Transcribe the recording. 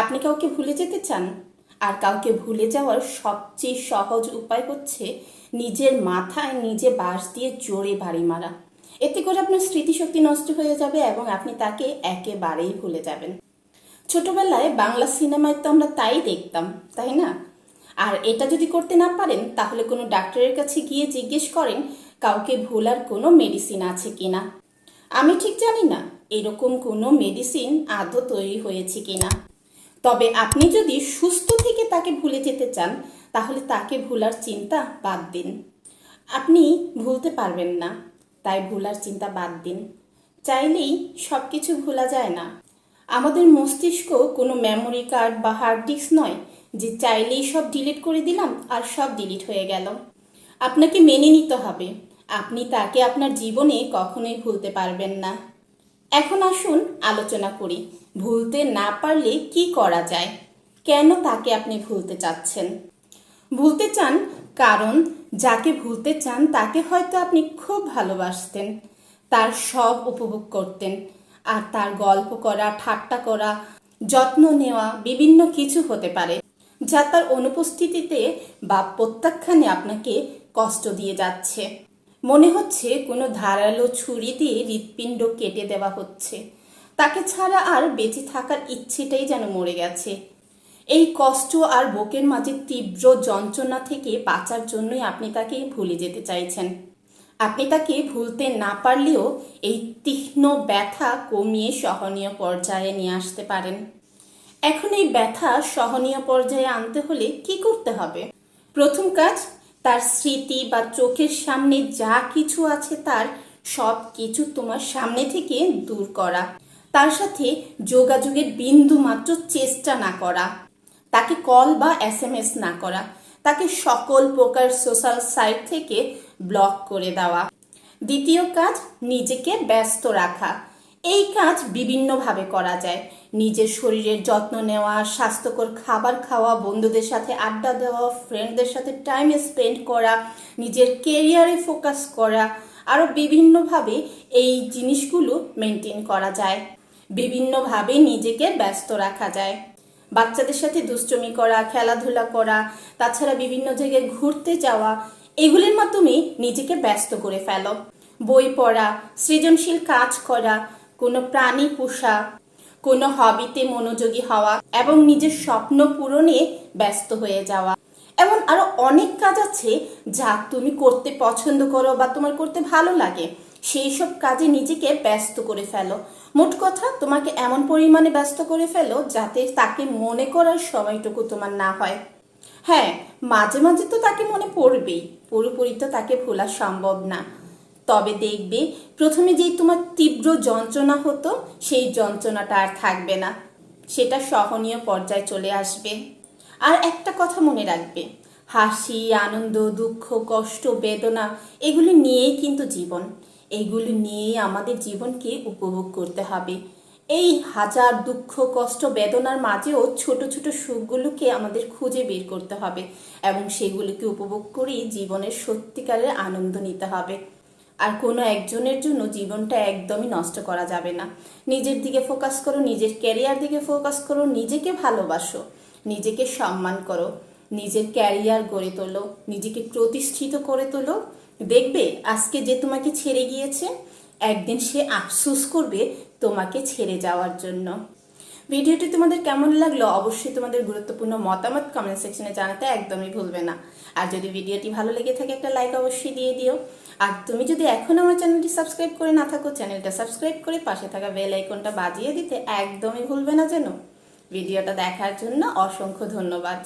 আপনি কাউকে ভুলে যেতে চান? আর কাউকে ভুলে যাওয়ার সবচেয়ে সহজ উপায় হচ্ছে নিজের মাথায় নিজে বাঁশ দিয়ে জোরে বাড়ি মারা। এতে করে আপনার স্মৃতিশক্তি নষ্ট হয়ে যাবে এবং আপনি তাকে একেবারেই ভুলে যাবেন। ছোটবেলায় বাংলা সিনেমায় তো আমরা তাই দেখতাম, তাই না? আর এটা যদি করতে না পারেন, তাহলে কোনো ডাক্তারের কাছে গিয়ে জিজ্ঞেস করেন, কাউকে ভোলার কোনো মেডিসিন আছে কি না? আমি ঠিক জানি না, এরকম কোনো মেডিসিন আদৌ তৈরি হয়েছে কিনা তবে আপনি যদি সুস্থ থেকে তাকে ভুলে যেতে চান, তাহলে তাকে ভুলার চিন্তা বাদ দিন। আপনি ভুলতে পারবেন না, তাই ভুলার চিন্তা বাদ দিন। চাইলেই সব কিছু ভোলা যায় না। আমাদের মস্তিষ্ক কোনো মেমোরি কার্ড বা হার্ড ডিস্ক নয়, যে চাইলেই সব ডিলিট করে দিলাম আর সব ডিলিট হয়ে গেল। আপনাকে মেনে নিতে হবে। আপনি তাকে আপনার জীবনে কখনোই ভুলতে পারবেন না। এখন আসুন আলোচনা করি। ভুলতে না পারলে কি করা যায়? কেন তাকে আপনি ভুলতে চাচ্ছেন? ভুলতে চান কারণ যাকে ভুলতে চান তাকে হয়তো আপনি খুব ভালোবাসতেন। তার সব উপভোগ করতেন। আর তার গল্প করা, ঠাট্টা করা, যত্ন নেওয়া বিভিন্ন কিছু হতে পারে, যা তার অনুপস্থিতিতে বা প্রত্যাখ্যানে আপনাকে কষ্ট দিয়ে যাচ্ছে। মনে হচ্ছে কোনো ধারালো ছুরি দিয়ে হৃৎপিণ্ড কেটে দেওয়া হচ্ছে। তাকে ছাড়া আর বেঁচে থাকার ইচ্ছেটাই যেন মরে গেছে। এই কষ্ট আর বুকের মাঝে তীব্র যন্ত্রণা থেকে বাঁচার জন্যই আপনি তাকে ভুলে যেতে চাইছেন। আপনি তাকে ভুলতে না পারলেও এই তীক্ষ্ণ ব্যথা কমিয়ে সহনীয় পর্যায়ে নিয়ে আসতে পারেন। এখন এই ব্যথা সহনীয় পর্যায়ে আনতে হলে কি করতে হবে? প্রথম কাজ তার স্মৃতি বা চোখের সামনে যা কিছু আছে তার সব কিছু তোমার সামনে থেকে দূর করা। তার সাথে যোগাযোগের বিন্দু মাত্র চেষ্টা না করা। তাকে কল বা এস এম এস না করা। তাকে সকল প্রকার সোশ্যাল সাইট থেকে ব্লক করে দেওয়া। দ্বিতীয় কাজ, নিজেকে ব্যস্ত রাখা। এই কাজ বিভিন্নভাবে করা যায়। নিজের শরীরের যত্ন নেওয়া, স্বাস্থ্যকর খাবার খাওয়া, বন্ধুদের সাথে আড্ডা দেওয়া ফ্রেন্ডদের সাথে টাইম স্পেন্ড করা, নিজের কেরিয়ারে ফোকাস করা আরও বিভিন্নভাবে এই জিনিসগুলো মেনটেন করা যায়। বিভিন্নভাবে নিজেকে ব্যস্ত রাখা যায়। বাচ্চাদের সাথে দুষ্টমি করা, খেলাধুলা করা, তাছাড়া বিভিন্ন জায়গায় ঘুরতে যাওয়া, এগুলির মাধ্যমে নিজেকে ব্যস্ত করে ফেলো। বই পড়া, সৃজনশীল কাজ করা কোনো প্রাণী পোষা, কোনো হবিতে মনোযোগী হওয়া এবং নিজের স্বপ্ন পূরণে ব্যস্ত হয়ে যাওয়া। এমন আরও অনেক কাজ আছে যা তুমি করতে পছন্দ করো বা তোমার করতে ভালো লাগে। সেই সব কাজে নিজেকে ব্যস্ত করে ফেলো। মোট কথা, তোমাকে এমন পরিমাণে ব্যস্ত করে ফেলো যাতে তাকে মনে করার সময়টুকু তোমার না হয়। হ্যাঁ মাঝে মাঝে তো তাকে মনে পড়বেই। পুরোপুরি তো তাকে ভোলা সম্ভব না। তবে দেখবে প্রথমে যেই তোমার তীব্র যন্ত্রণা হতো, সেই যন্ত্রণাটা আর থাকবে না। সেটা সহনীয় পর্যায়ে চলে আসবে। আর একটা কথা মনে রাখবে, হাসি, আনন্দ, দুঃখ, কষ্ট, বেদনা, এগুলি নিয়েই কিন্তু জীবন। এগুলি নিয়েই আমাদের জীবনকে উপভোগ করতে হবে। এই হাজার দুঃখ, কষ্ট, বেদনার মাঝেও ছোট ছোট সুখগুলোকে আমাদের খুঁজে বের করতে হবে এবং সেগুলিকে উপভোগ করেই জীবনের সত্যিকারের আনন্দ নিতে হবে। আর কোনো একজনের জন্য জীবনটা একদমই নষ্ট করা যাবে না। নিজের দিকে ফোকাস করো, নিজের ক্যারিয়ার দিকে ফোকাস করো, নিজেকে ভালোবাসো, নিজেকে সম্মান করো, নিজের ক্যারিয়ার গড়ে তোলো, নিজেকে প্রতিষ্ঠিত করে তোলো। দেখবে আজকে যে তোমাকে ছেড়ে গিয়েছে, একদিন সে আফসোস করবে তোমাকে ছেড়ে যাওয়ার জন্য। ভিডিওটি তোমাদের কেমন লাগল অবশ্যই তোমাদের গুরুত্বপূর্ণ মতামত কমেন্ট সেকশনে জানাতে একদমই ভুলবে না। আর যদি ভিডিওটি ভালো লেগে থাকে একটা লাইক অবশ্যই দিয়ে দিও। আর তুমি যদি এখন আমার চ্যানেলটি সাবস্ক্রাইব করে না থাকো, চ্যানেলটা সাবস্ক্রাইব করে পাশে থাকা বেল আইকনটা বাজিয়ে দিতে একদমই ভুলবে না যেন। ভিডিওটা দেখার জন্য অসংখ্য ধন্যবাদ।